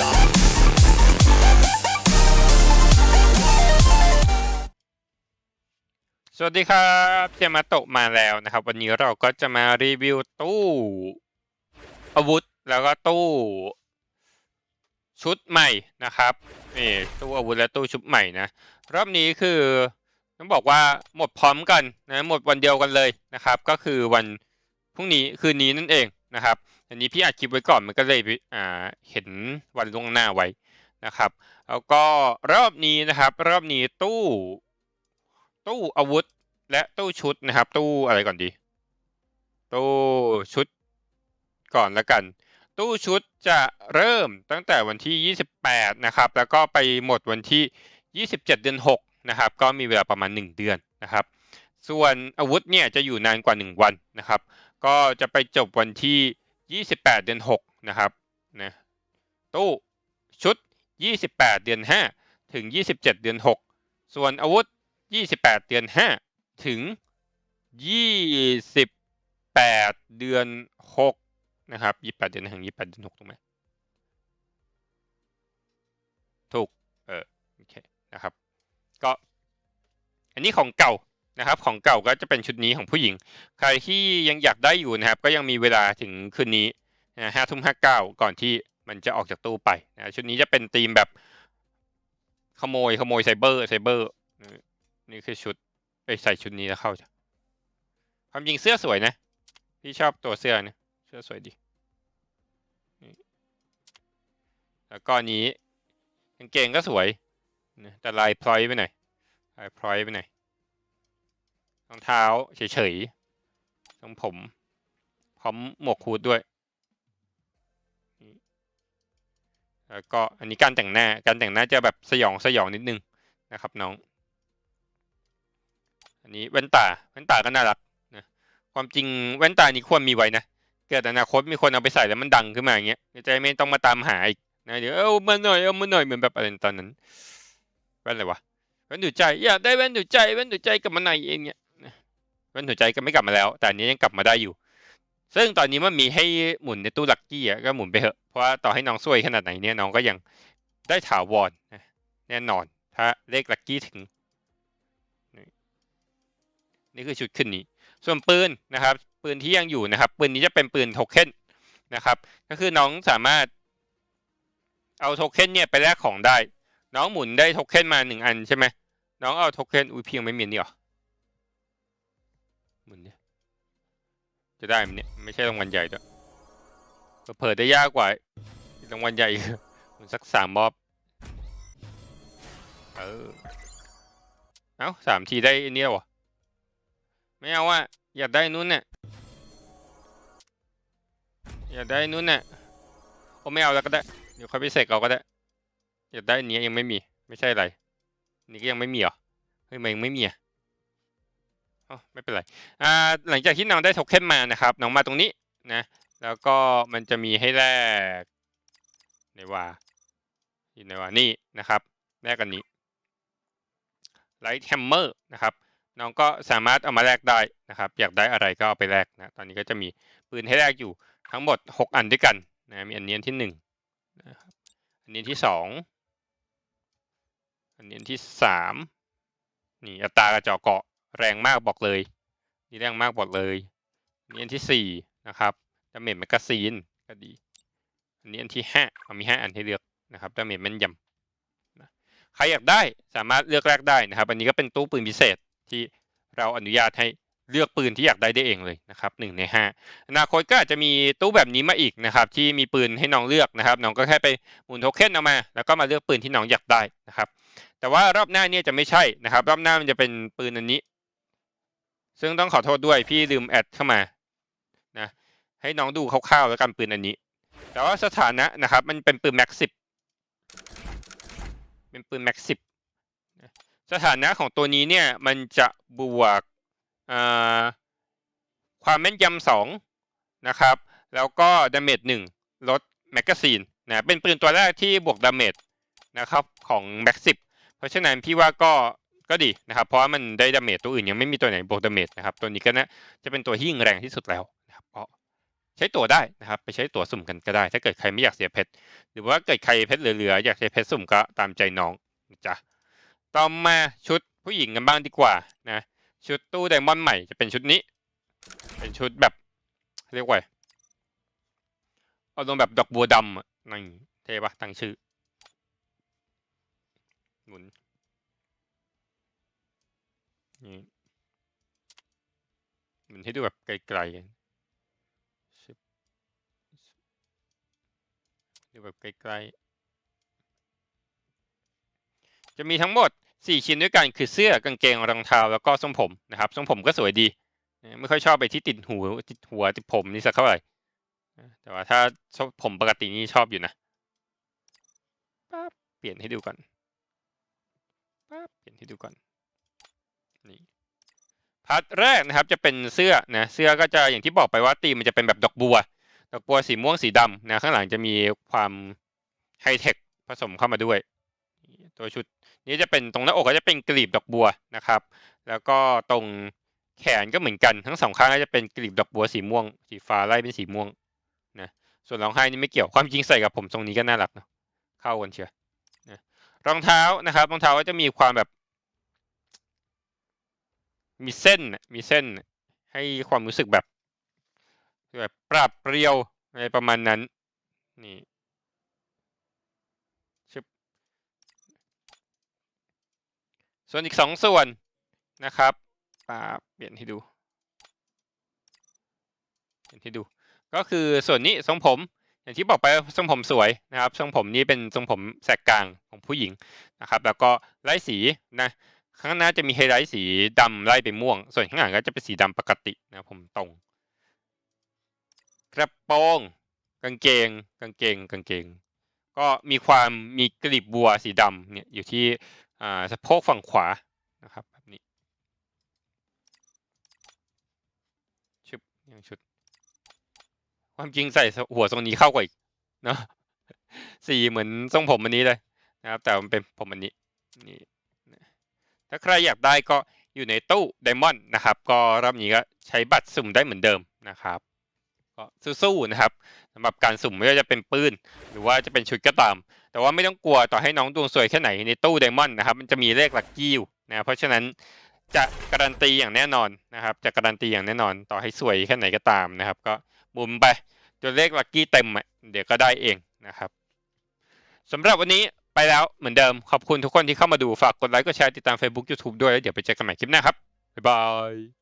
สวัสดีครับเจมาโตะมาแล้วนะครับ วันนี้เราก็จะมารีวิวตู้อาวุธแล้วก็ตู้ ชุดใหม่นะครับนี่ตู้อาวุธและตู้ชุดใหม่นะรอบนี้คือต้องบอกว่าหมดพร้อมกันนะหมดวันเดียวกันเลยนะครับ ก็คือวันพรุ่งนี้คืนนี้นั่นเอง นะครับ อันนี้พี่อัดคลิปไว้ก่อนมันก็เลยอ่าเห็นวันล่วงหน้าไว้นะครับ แล้วก็รอบนี้นะครับ รอบนี้ตู้ ตู้อาวุธและตู้ชุดนะครับ ตู้อะไรก่อนดี ตู้ชุดก่อนแล้วกัน ตู้ชุดจะเริ่มตั้งแต่วันที่ 28 นะครับ แล้วก็ไปหมดวันที่ 27 เดือน 6 นะครับ ก็มีเวลาประมาณ 1 เดือนนะครับ ส่วนอาวุธเนี่ยจะอยู่นานกว่า 1 วันนะครับ ก็จะไปจบวันที่ 28 เดือน 6 นะครับนะตู้ชุด 28 เดือน 5 ถึง 27 เดือน 6 ส่วนอาวุธ 28 เดือน 5 ถึง 28 เดือน 6 นะครับ 28 เดือนถึง28 เดือน 6 ถูกไหมถูก เออโอเคนะครับ ก็ อันนี้ของเก่า นะครับ ของเก่าก็จะเป็นชุดนี้ของผู้หญิง ใครที่ยังอยากได้อยู่นะครับ ก็ยังมีเวลาถึงคืนนี้นะห้าทุ่มห้าเก้าก่อนที่มันจะออกจากตู้ไปนะชุดนี้จะเป็นธีมแบบขโมยขโมยไซเบอร์ไซเบอร์นี่คือชุดไปใส่ชุดนี้แล้วเข้าจ้ะความจริงเสื้อสวยนะ พี่ชอบตัวเสื้อนะเสื้อสวยดี แล้วก็นี้กางเกงก็สวย แต่ลายพลอยไปหน่อยลายพลอยไปหน่อย รองเท้าเฉยๆทรงผม พร้อมหมวกฮูดด้วย แล้วก็อันนี้การแต่งหน้า การแต่งหน้าจะแบบสยองสยองนิดนึงนะครับน้อง อันนี้แว่นตา แว่นตาก็น่ารักนะ ความจริงแว่นตานี้ควรมีไว้นะ เกิดอนาคตมีคนเอาไปใส่แล้วมันดังขึ้นมาอย่างเงี้ยจะไม่ต้องมาตามหาอีกนะเดี๋ยวเอามาหน่อยเอามาหน่อยเหมือนแบบอะไรตอนนั้น แว่นอะไรวะแว่นดูใจอยากได้แว่นดูใจแว่นดูใจกับมาไหนเองเนี่ย มันะแว่นดูใจก็ไม่กลับมาแล้ว แต่อันนี้ยังกลับมาได้อยู่ ซึ่งตอนนี้มันมีให้หมุนในตู้ลักกี้อะก็หมุนไปเถอะเพราะว่าต่อให้น้องซวยขนาดไหนเนี่ยน้องก็ยังได้ถาวรนะแน่นอน ถ้าเลขลักกี้ถึง นี่คือชุดขึ้นนี้ ส่วนปืนนะครับ ปืนที่ยังอยู่นะครับ ปืนนี้จะเป็นปืนโทเค็นนะครับ ก็คือน้องสามารถเอาโทเค็นเนี่ยไปแลกของได้ น้องหมุนได้โทเค็นมาหนึ่งอันใช่ไหมน้องเอาโทเค็นอุ้ยเพียงไม่มีนี่หรอ หมุนเนี่ยจะได้ไหมเนี่ยไม่ใช่รางวัลใหญ่ด้วยเผิดได้ยากกว่ารางวัลใหญ่อีกหมุนสักสามรอบเออเอ้าสามทีได้อันนี้แล้วเหรอไม่เอาอะอยากได้นู้นน่ะอยากได้นู้นน่ะโอ้ไม่เอาแล้วก็ได้เดี๋ยวค่อยไปเสกเอาก็ได้อยากได้อันนี้ยังไม่มีไม่ใช่อะไรนนี่ก็ยังไม่มีเหรอเฮ้ยมันยังไม่มีอะ อ๋อไม่เป็นไรอ่าหลังจากที่น้องได้โทเค็นมานะครับ น้องมาตรงนี้นะ แล้วก็มันจะมีให้แลกในว่าอยู่ในว่านี่นะครับแลกกันนี้ไลท์แฮมเมอร์นะครับน้องก็สามารถเอามาแลกได้นะครับ อยากได้อะไรก็เอาไปแลกนะตอนนี้ก็จะมีปืนให้แลกอยู่ทั้งหมด 6 อันด้วยกันนะมีอันนี้อันที่1นะครับอันนี้ที่2อันนี้อันที่3นี่อัตรากระจอกเกาะ แรงมากบอกเลย นี่แรงมากบอกเลยนนี้อันที่4นะครับดาเมจแมกกาซีนก็ดี อันนี้อันที่5เอามี5อันให้เลือกนะครับดาเมจแม่นยำใครอยากได้สามารถเลือกแลกได้นะครับ อันนี้ก็เป็นตู้ปืนพิเศษที่เราอนุญาตให้เลือกปืนที่อยากได้ได้เองเลยนะครับหนึ่งในห้าอนาคตก็อาจจะมีตู้แบบนี้มาอีกนะครับ ที่มีปืนให้น้องเลือกนะครับ น้องก็แค่ไปหมุนโทเค็นออกมา แล้วก็มาเลือกปืนที่น้องอยากได้นะครับ แต่ว่ารอบหน้าเนี่ยจะไม่ใช่นะครับ รอบหน้ามันจะเป็นปืนอันนี้ ซึ่งต้องขอโทษด้วยพี่ลืมแอดเข้ามานะให้น้องดูคร่าวๆแล้วกันปืนอันนี้ แต่ว่าสถานะนะครับ มันเป็นปืนแม็กสิบเป็นปืนแม็กสิบสถานะของตัวนี้เนี่ยมันจะบวกความแม่นยำสองนะครับ แล้วก็ดาเมจหนึ่งลดแมกกาซีนนะเป็นปืนตัวแรกที่บวกดาเมจนะครับของแม็กซิบเพราะฉะนั้นพี่ว่าก็ ก็ดีนะครับ เพราะว่ามันได้ดาเมจตัวอื่นยังไม่มีตัวไหนบวกดาเมจนะครับ ตัวนี้ก็นะจะเป็นตัวที่ยิงแรงที่สุดแล้วนะครับเพราะใช้ตั๋วได้นะครับ ไปใช้ตั๋วสุ่มกันก็ได้ ถ้าเกิดใครไม่อยากเสียเพชรหรือว่าเกิดใครเพชรเหลือๆอยากใช้เพชรสุ่มก็ตามใจน้องจ๊ะต่อมาชุดผู้หญิงกันบ้างดีกว่านะชุดตู้ไดมอนด์ใหม่จะเป็นชุดนี้ เป็นชุดแบบเรียกว่าเอาลงแบบดอกบัวดำอะนี่เท่ปะตั้งชื่อหมุน นี่มุนให้ดูแบบไกลๆกันดูแบบไกลๆ จะมีทั้งหมดสี่ชิ้นด้วยกันคือเสื้อกางเกงรองเท้าแล้วก็ทรงผมนะครับทรงผมก็สวยดี ไม่ค่อยชอบไปที่ติดหูติดหัวติดผมนี่สักเท่าไหร่ แต่ว่าถ้าชอบผมปกตินี่ชอบอยู่นะปั๊บเปลี่ยนให้ดูก่อนปั๊บเปลี่ยนให้ดูก่อน นี่พาร์ทแรกนะครับจะเป็นเสื้อนะเสื้อก็จะอย่างที่บอกไปว่าตีมันจะเป็นแบบดอกบัว ดอกบัวสีม่วงสีดำนะข้างหลังจะมีความไฮเทคผสมเข้ามาด้วย ตัวชุดนี้จะเป็นตรงหน้าอกก็จะเป็นกลีบดอกบัวนะครับ แล้วก็ตรงแขนก็เหมือนกันทั้งสองข้างก็จะเป็นกลีบดอกบัวสีม่วง สีฟ้าไล่เป็นสีม่วงนะส่วนรองไห้นี่ไม่เกี่ยวความจริงใส่กับผมทรงนี้ก็น่ารักเนาะเข้ากันเชียวนะรองเท้านะครับรองเท้าก็จะมีความแบบ มีเส้นมีเส้นให้ความรู้สึกแบบแบบปราบเปรียวอะไรประมาณนั้น นี่ชึบส่วนอีกสองส่วนนะครับปาเปลี่ยนให้ดูเปลี่ยนให้ดู ก็คือส่วนนี้ทรงผม อย่างที่บอกไปทรงผมสวยนะครับทรงผมนี้เป็นทรงผมแสกกลางของผู้หญิงนะครับ แล้วก็ไล่สีนะ ข้างหน้าจะมีไฮไลท์สีดำไล่ไปม่วง ส่วนข้างหลังก็จะเป็นสีดำปกตินะผมตรงกระโปรงกางเกง กางเกง กางเกง ก็มีความมีกลีบบัวสีดำเนี่ยอยู่ที่อ่าสะโพกฝั่งขวานะครับแบบนี้ชุดยังชุด ความจริงใส่หัวทรงนี้เข้ากว่าอีกเนาะสีเหมือนทรงผมอันนี้เลยนะครับ แต่มันเป็นผมอันนี้นี่ ถ้าใครอยากได้ก็อยู่ในตู้ไดมอนด์นะครับ ก็รอบนี้ก็ใช้บัตรสุ่มได้เหมือนเดิมนะครับก็สู้ๆนะครับสำหรับการสุ่มไม่ว่าจะเป็นปืนหรือว่าจะเป็นชุดก็ตาม แต่ว่าไม่ต้องกลัวต่อให้น้องดวงสวยแค่ไหนในตู้ไดมอนด์นะครับมันจะมีเลขลัคกี้อยู่นะเพราะฉะนั้นจะการันตีอย่างแน่นอนนะครับ จะการันตีอย่างแน่นอนต่อให้สวยแค่ไหนก็ตามนะครับ ก็มุมไปจนเลขลัคกี้เต็มเดี๋ยวก็ได้เองนะครับสำหรับวันนี้ ไปแล้วเหมือนเดิม ขอบคุณทุกคนที่เข้ามาดูฝากกดไลค์กดแชร์ติดตาม Facebook YouTube ด้วยแล้วเดี๋ยวไปเจอกันใหม่คลิปหน้าครับบ๊ายบาย